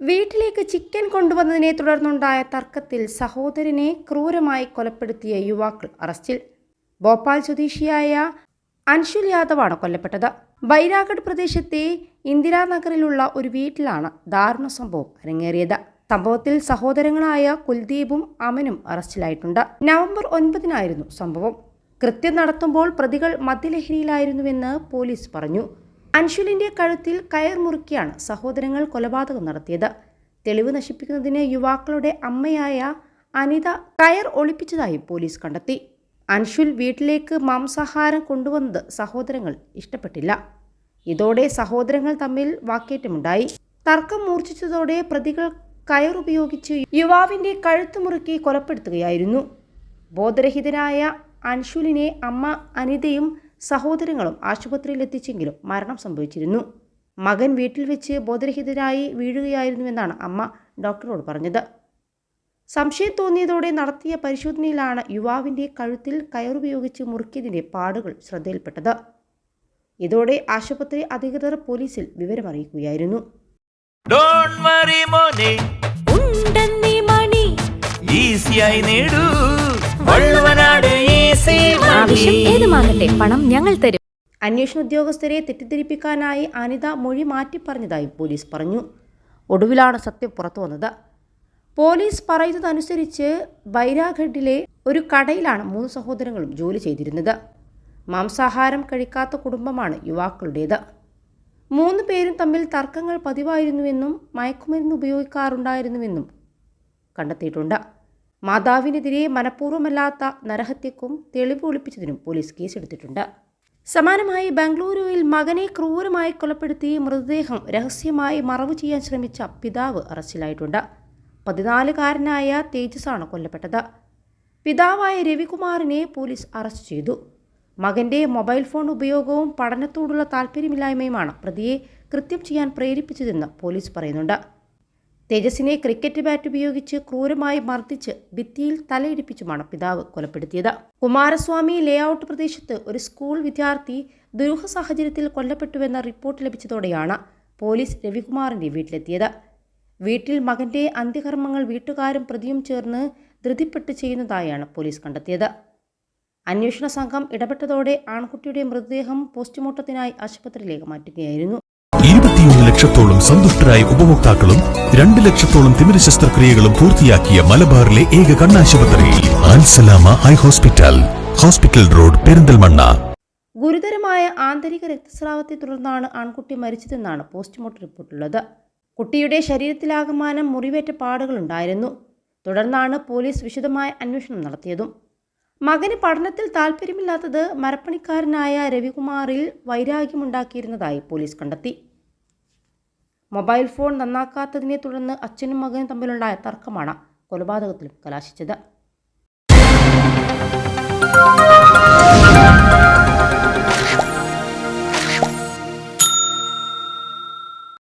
വീട്ടിലേക്ക് ചിക്കൻ കൊണ്ടുവന്നതിനെ തുടർന്നുണ്ടായ തർക്കത്തിൽ സഹോദരനെ ക്രൂരമായി കൊലപ്പെടുത്തിയ യുവാക്കൾ അറസ്റ്റിൽ. ഭോപ്പാൽ സ്വദേശിയായ അൻഷുൽ യാദവാണ് കൊല്ലപ്പെട്ടത്. ബൈരാഗഡ് പ്രദേശത്തെ ഇന്ദിരാനഗറിലുള്ള ഒരു വീട്ടിലാണ് ദാരുണ സംഭവം അരങ്ങേറിയത്. സംഭവത്തിൽ സഹോദരങ്ങളായ കുൽദീപും അമനും അറസ്റ്റിലായിട്ടുണ്ട്. നവംബർ ഒൻപതിനായിരുന്നു സംഭവം. കൃത്യം നടത്തുമ്പോൾ പ്രതികൾ മദ്യലഹരിയിലായിരുന്നുവെന്ന് പോലീസ് പറഞ്ഞു. അൻഷുലിന്റെ കഴുത്തിൽ കയർ മുറുക്കിയാണ് സഹോദരങ്ങൾ കൊലപാതകം നടത്തിയത്. തെളിവ് നശിപ്പിക്കുന്നതിന് യുവാക്കളുടെ അമ്മയായ അനിത കയർ ഒളിപ്പിച്ചതായി പോലീസ് കണ്ടെത്തി. അൻഷുൽ വീട്ടിലേക്ക് മാംസാഹാരം കൊണ്ടുവന്നത് സഹോദരങ്ങൾ ഇഷ്ടപ്പെട്ടില്ല. ഇതോടെ സഹോദരങ്ങൾ തമ്മിൽ വാക്കേറ്റമുണ്ടായി. തർക്കം മൂർച്ഛിച്ചതോടെ പ്രതികൾ കയർ ഉപയോഗിച്ച് യുവാവിന്റെ കഴുത്ത് മുറുക്കി കൊലപ്പെടുത്തുകയായിരുന്നു. ബോധരഹിതനായ അൻഷുലിനെ അമ്മ അനിതയും സഹോദരങ്ങളും ആശുപത്രിയിൽ എത്തിച്ചെങ്കിലും മരണം സംഭവിച്ചിരുന്നു. മകൻ വീട്ടിൽ വെച്ച് ബോധരഹിതരായി വീഴുകയായിരുന്നുവെന്നാണ് അമ്മ ഡോക്ടറോട് പറഞ്ഞത്. സംശയം തോന്നിയതോടെ നടത്തിയ പരിശോധനയിലാണ് യുവാവിന്റെ കഴുത്തിൽ കയറുപയോഗിച്ച് മുറുക്കിയതിന്റെ പാടുകൾ ശ്രദ്ധയിൽപ്പെട്ടത്. ഇതോടെ ആശുപത്രി അധികൃതർ പോലീസിൽ വിവരമറിയിക്കുകയായിരുന്നു. ഡോൺ വറി മോനെ. ഉണ്ടെന്നീ മണി. ഈസിയായി നേടൂ. ആവശ്യം ഏതുമാകട്ടെ പണം ഞങ്ങൾ തരും. അന്വേഷണ ഉദ്യോഗസ്ഥരെ തെറ്റിദ്ധരിപ്പിക്കാനായി അനിത മൊഴി മാറ്റി പറഞ്ഞതായി പോലീസ് പറഞ്ഞു. ഒടുവിലാണ് സത്യം പുറത്തു വന്നത്. പോലീസ് പറയുന്നതനുസരിച്ച് ബൈരാഘട്ടിലെ ഒരു കടയിലാണ് മൂന്ന് സഹോദരങ്ങളും ജോലി ചെയ്തിരുന്നത്. മാംസാഹാരം കഴിക്കാത്ത കുടുംബമാണ് യുവാക്കളുടേത്. മൂന്ന് പേരും തമ്മിൽ തർക്കങ്ങൾ പതിവായിരുന്നുവെന്നും മയക്കുമരുന്ന് ഉപയോഗിക്കാറുണ്ടായിരുന്നുവെന്നും കണ്ടെത്തിയിട്ടുണ്ട്. മാതാവിനെതിരെ മനഃപൂർവമല്ലാത്ത നരഹത്യക്കും തെളിവ് ഒളിപ്പിച്ചതിനും പോലീസ് കേസെടുത്തിട്ടുണ്ട്. സമാനമായി ബംഗളൂരുവിൽ മകനെ ക്രൂരമായി കൊലപ്പെടുത്തി മൃതദേഹം രഹസ്യമായി മറവ് ചെയ്യാൻ ശ്രമിച്ച പിതാവ് അറസ്റ്റിലായിട്ടുണ്ട്. പതിനാലുകാരനായ തേജസാണ് കൊല്ലപ്പെട്ടത്. പിതാവായ രവികുമാറിനെ പോലീസ് അറസ്റ്റ് ചെയ്തു. മകന്റെ മൊബൈൽ ഫോൺ ഉപയോഗവും പഠനത്തോടുള്ള താല്പര്യമില്ലായ്മയുമാണ് പ്രതിയെ കൃത്യം ചെയ്യാൻ പ്രേരിപ്പിച്ചതെന്ന് പോലീസ് പറയുന്നുണ്ട്. തേജസിനെ ക്രിക്കറ്റ് ബാറ്റ് ഉപയോഗിച്ച് ക്രൂരമായി മർദ്ദിച്ച് ഭിത്തിയിൽ തലയിടിപ്പിച്ചുമാണ് പിതാവ് കൊലപ്പെടുത്തിയത്. കുമാരസ്വാമി ലേഔട്ട് പ്രദേശത്ത് ഒരു സ്കൂൾ വിദ്യാർത്ഥി ദുരൂഹ സാഹചര്യത്തിൽ കൊല്ലപ്പെട്ടുവെന്ന റിപ്പോർട്ട് ലഭിച്ചതോടെയാണ് പോലീസ് രവികുമാറിന്റെ വീട്ടിലെത്തിയത്. വീട്ടിൽ മകന്റെ അന്ത്യകർമ്മങ്ങൾ വീട്ടുകാരും പ്രതിയും ചേർന്ന് ധൃതിപ്പെട്ട് ചെയ്യുന്നതായാണ് പോലീസ് കണ്ടെത്തിയത്. അന്വേഷണ സംഘം ഇടപെട്ടതോടെ ആൺകുട്ടിയുടെ മൃതദേഹം പോസ്റ്റ്മോർട്ടത്തിനായി ആശുപത്രിയിലേക്ക് മാറ്റുകയായിരുന്നു. ഇരുപത്തിയൊന്ന് ലക്ഷത്തോളം സന്തുഷ്ടരായ ഉപഭോക്താക്കളും രണ്ട് ലക്ഷത്തോളം തിമിര ശസ്ത്രക്രിയകളും പൂർത്തിയാക്കിയ മലബാറിലെ ഏക കണ്ണാശുപത്രി ആൻസലാമ eye hospital hospital road Perinthalmanna. ഗുരുതരമായ ആന്തരിക രക്തസ്രാവത്തെ തുടർന്നാണ് ആൺകുട്ടി മരിച്ചതെന്നാണ് പോസ്റ്റ്മോർട്ടം റിപ്പോർട്ടുള്ളത് കുട്ടിയുടെ ശരീരത്തിലാകമാനം മുറിവേറ്റ പാടുകളുണ്ടായിരുന്നു. തുടർന്നാണ് പോലീസ് വിശദമായ അന്വേഷണം നടത്തിയതും. മകന് പഠനത്തിൽ താൽപ്പര്യമില്ലാത്തത് മരപ്പണിക്കാരനായ രവികുമാറിൽ വൈരാഗ്യമുണ്ടാക്കിയിരുന്നതായി പോലീസ് കണ്ടെത്തി. മൊബൈൽ ഫോൺ നന്നാക്കാത്തതിനെ തുടർന്ന് അച്ഛനും മകനും തമ്മിലുണ്ടായ തർക്കമാണ് കൊലപാതകത്തിലും കലാശിച്ചത്.